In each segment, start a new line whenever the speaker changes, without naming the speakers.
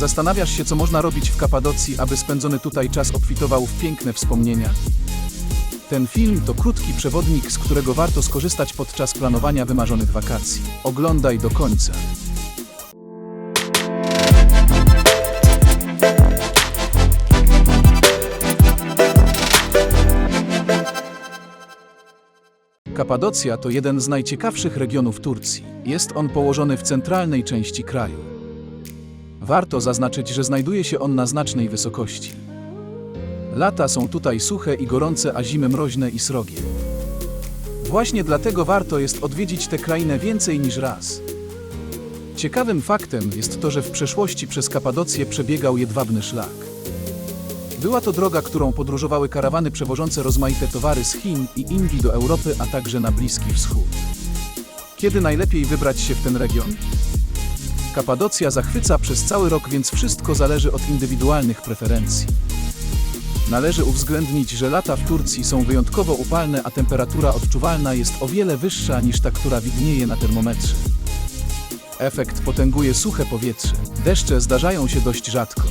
Zastanawiasz się, co można robić w Kapadocji, aby spędzony tutaj czas obfitował w piękne wspomnienia? Ten film to krótki przewodnik, z którego warto skorzystać podczas planowania wymarzonych wakacji. Oglądaj do końca. Kapadocja to jeden z najciekawszych regionów Turcji. Jest on położony w centralnej części kraju. Warto zaznaczyć, że znajduje się on na znacznej wysokości. Lata są tutaj suche i gorące, a zimy mroźne i srogie. Właśnie dlatego warto jest odwiedzić tę krainę więcej niż raz. Ciekawym faktem jest to, że w przeszłości przez Kapadocję przebiegał jedwabny szlak. Była to droga, którą podróżowały karawany przewożące rozmaite towary z Chin i Indii do Europy, a także na Bliski Wschód. Kiedy najlepiej wybrać się w ten region? Kapadocja zachwyca przez cały rok, więc wszystko zależy od indywidualnych preferencji. Należy uwzględnić, że lata w Turcji są wyjątkowo upalne, a temperatura odczuwalna jest o wiele wyższa niż ta, która widnieje na termometrze. Efekt potęguje suche powietrze. Deszcze zdarzają się dość rzadko.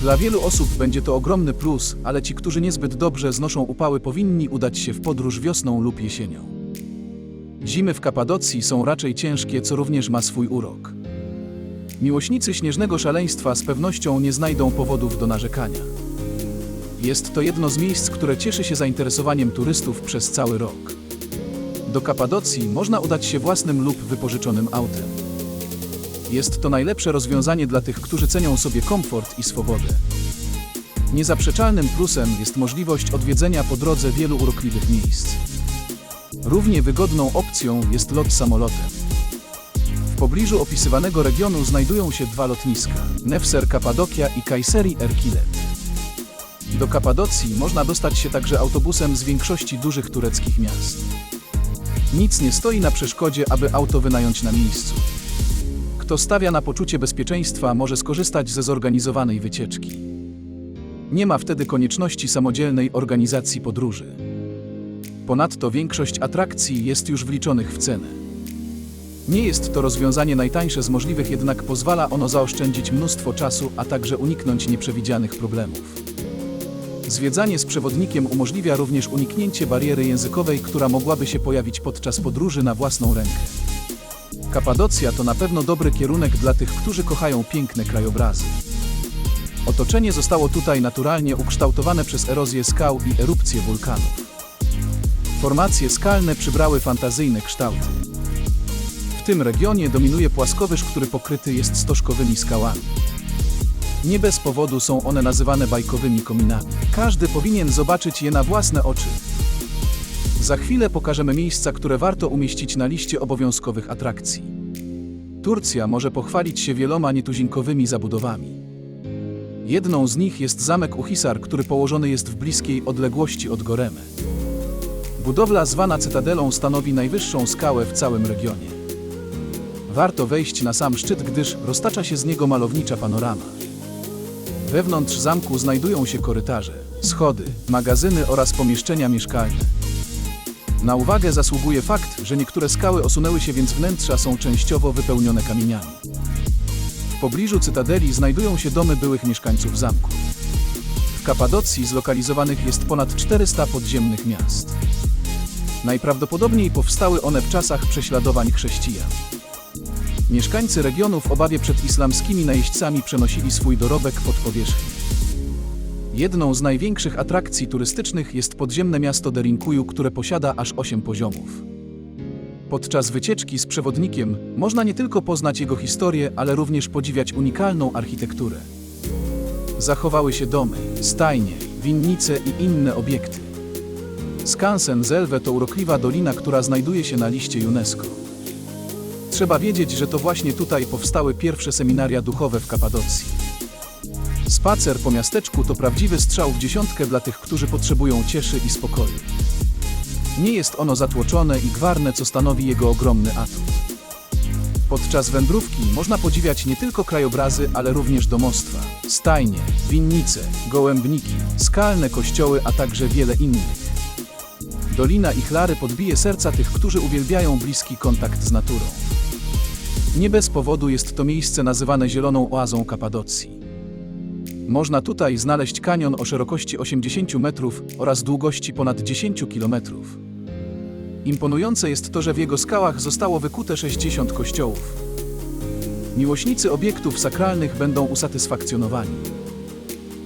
Dla wielu osób będzie to ogromny plus, ale ci, którzy niezbyt dobrze znoszą upały, powinni udać się w podróż wiosną lub jesienią. Zimy w Kapadocji są raczej ciężkie, co również ma swój urok. Miłośnicy śnieżnego szaleństwa z pewnością nie znajdą powodów do narzekania. Jest to jedno z miejsc, które cieszy się zainteresowaniem turystów przez cały rok. Do Kapadocji można udać się własnym lub wypożyczonym autem. Jest to najlepsze rozwiązanie dla tych, którzy cenią sobie komfort i swobodę. Niezaprzeczalnym plusem jest możliwość odwiedzenia po drodze wielu urokliwych miejsc. Równie wygodną opcją jest lot samolotem. W pobliżu opisywanego regionu znajdują się dwa lotniska: Nefser Kapadokia i Kayseri Erkilet. Do Kapadocji można dostać się także autobusem z większości dużych tureckich miast. Nic nie stoi na przeszkodzie, aby auto wynająć na miejscu. Kto stawia na poczucie bezpieczeństwa, może skorzystać ze zorganizowanej wycieczki. Nie ma wtedy konieczności samodzielnej organizacji podróży. Ponadto większość atrakcji jest już wliczonych w cenę. Nie jest to rozwiązanie najtańsze z możliwych, jednak pozwala ono zaoszczędzić mnóstwo czasu, a także uniknąć nieprzewidzianych problemów. Zwiedzanie z przewodnikiem umożliwia również uniknięcie bariery językowej, która mogłaby się pojawić podczas podróży na własną rękę. Kapadocja to na pewno dobry kierunek dla tych, którzy kochają piękne krajobrazy. Otoczenie zostało tutaj naturalnie ukształtowane przez erozję skał i erupcje wulkanów. Formacje skalne przybrały fantazyjne kształty. W tym regionie dominuje płaskowyż, który pokryty jest stożkowymi skałami. Nie bez powodu są one nazywane bajkowymi kominami. Każdy powinien zobaczyć je na własne oczy. Za chwilę pokażemy miejsca, które warto umieścić na liście obowiązkowych atrakcji. Turcja może pochwalić się wieloma nietuzinkowymi zabudowami. Jedną z nich jest zamek Uhisar, który położony jest w bliskiej odległości od Goremy. Budowla zwana Cytadelą stanowi najwyższą skałę w całym regionie. Warto wejść na sam szczyt, gdyż roztacza się z niego malownicza panorama. Wewnątrz zamku znajdują się korytarze, schody, magazyny oraz pomieszczenia mieszkalne. Na uwagę zasługuje fakt, że niektóre skały osunęły się, więc wnętrza są częściowo wypełnione kamieniami. W pobliżu cytadeli znajdują się domy byłych mieszkańców zamku. Kapadocji zlokalizowanych jest ponad 400 podziemnych miast. Najprawdopodobniej powstały one w czasach prześladowań chrześcijan. Mieszkańcy regionu w obawie przed islamskimi najeźdźcami przenosili swój dorobek pod powierzchnię. Jedną z największych atrakcji turystycznych jest podziemne miasto Derinkuju, które posiada aż 8 poziomów. Podczas wycieczki z przewodnikiem można nie tylko poznać jego historię, ale również podziwiać unikalną architekturę. Zachowały się domy, stajnie, winnice i inne obiekty. Skansen Zelwe to urokliwa dolina, która znajduje się na liście UNESCO. Trzeba wiedzieć, że to właśnie tutaj powstały pierwsze seminaria duchowe w Kapadocji. Spacer po miasteczku to prawdziwy strzał w dziesiątkę dla tych, którzy potrzebują cieszy i spokoju. Nie jest ono zatłoczone i gwarne, co stanowi jego ogromny atut. Podczas wędrówki można podziwiać nie tylko krajobrazy, ale również domostwa, stajnie, winnice, gołębniki, skalne kościoły, a także wiele innych. Dolina Ichlary podbije serca tych, którzy uwielbiają bliski kontakt z naturą. Nie bez powodu jest to miejsce nazywane Zieloną Oazą Kapadocji. Można tutaj znaleźć kanion o szerokości 80 metrów oraz długości ponad 10 kilometrów. Imponujące jest to, że w jego skałach zostało wykute 60 kościołów. Miłośnicy obiektów sakralnych będą usatysfakcjonowani.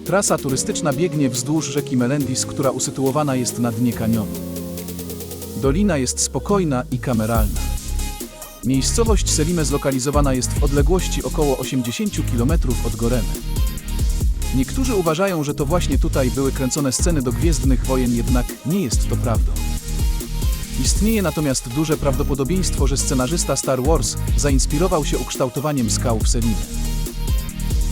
Trasa turystyczna biegnie wzdłuż rzeki Melendis, która usytuowana jest na dnie kanionu. Dolina jest spokojna i kameralna. Miejscowość Selime zlokalizowana jest w odległości około 80 km od Goremy. Niektórzy uważają, że to właśnie tutaj były kręcone sceny do Gwiezdnych Wojen, jednak nie jest to prawdą. Istnieje natomiast duże prawdopodobieństwo, że scenarzysta Star Wars zainspirował się ukształtowaniem skał w Selimie.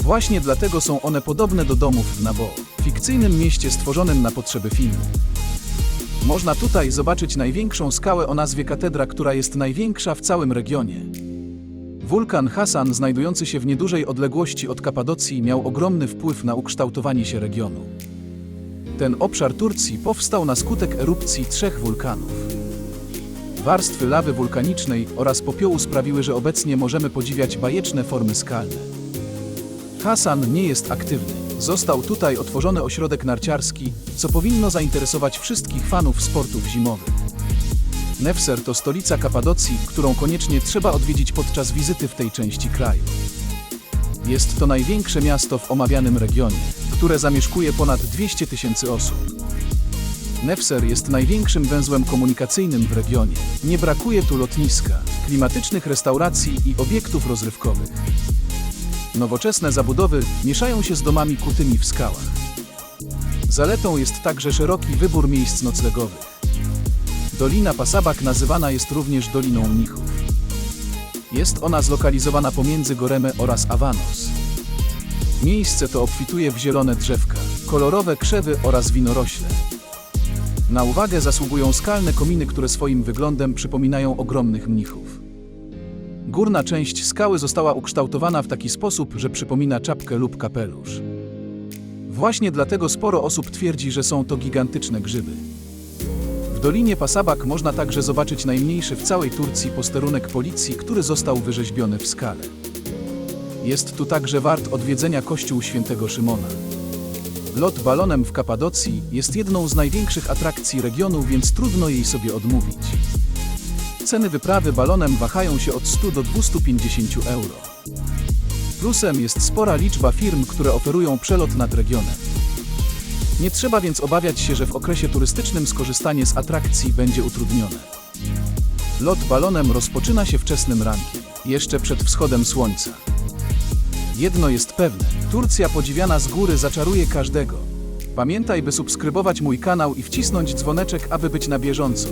Właśnie dlatego są one podobne do domów w Nabo, fikcyjnym mieście stworzonym na potrzeby filmu. Można tutaj zobaczyć największą skałę o nazwie Katedra, która jest największa w całym regionie. Wulkan Hasan, znajdujący się w niedużej odległości od Kapadocji, miał ogromny wpływ na ukształtowanie się regionu. Ten obszar Turcji powstał na skutek erupcji trzech wulkanów. Warstwy lawy wulkanicznej oraz popiołu sprawiły, że obecnie możemy podziwiać bajeczne formy skalne. Hasan nie jest aktywny. Został tutaj otworzony ośrodek narciarski, co powinno zainteresować wszystkich fanów sportów zimowych. Nefser to stolica Kapadocji, którą koniecznie trzeba odwiedzić podczas wizyty w tej części kraju. Jest to największe miasto w omawianym regionie, które zamieszkuje ponad 200 tysięcy osób. Nefser jest największym węzłem komunikacyjnym w regionie. Nie brakuje tu lotniska, klimatycznych restauracji i obiektów rozrywkowych. Nowoczesne zabudowy mieszają się z domami kutymi w skałach. Zaletą jest także szeroki wybór miejsc noclegowych. Dolina Pasabak nazywana jest również Doliną Mnichów. Jest ona zlokalizowana pomiędzy Goremę oraz Avanos. Miejsce to obfituje w zielone drzewka, kolorowe krzewy oraz winorośle. Na uwagę zasługują skalne kominy, które swoim wyglądem przypominają ogromnych mnichów. Górna część skały została ukształtowana w taki sposób, że przypomina czapkę lub kapelusz. Właśnie dlatego sporo osób twierdzi, że są to gigantyczne grzyby. W Dolinie Pasabak można także zobaczyć najmniejszy w całej Turcji posterunek policji, który został wyrzeźbiony w skale. Jest tu także wart odwiedzenia kościół świętego Szymona. Lot balonem w Kapadocji jest jedną z największych atrakcji regionu, więc trudno jej sobie odmówić. Ceny wyprawy balonem wahają się od 100 do 250 euro. Plusem jest spora liczba firm, które oferują przelot nad regionem. Nie trzeba więc obawiać się, że w okresie turystycznym skorzystanie z atrakcji będzie utrudnione. Lot balonem rozpoczyna się wczesnym rankiem, jeszcze przed wschodem słońca. Jedno jest pewne, Turcja podziwiana z góry zaczaruje każdego. Pamiętaj, by subskrybować mój kanał i wcisnąć dzwoneczek, aby być na bieżąco.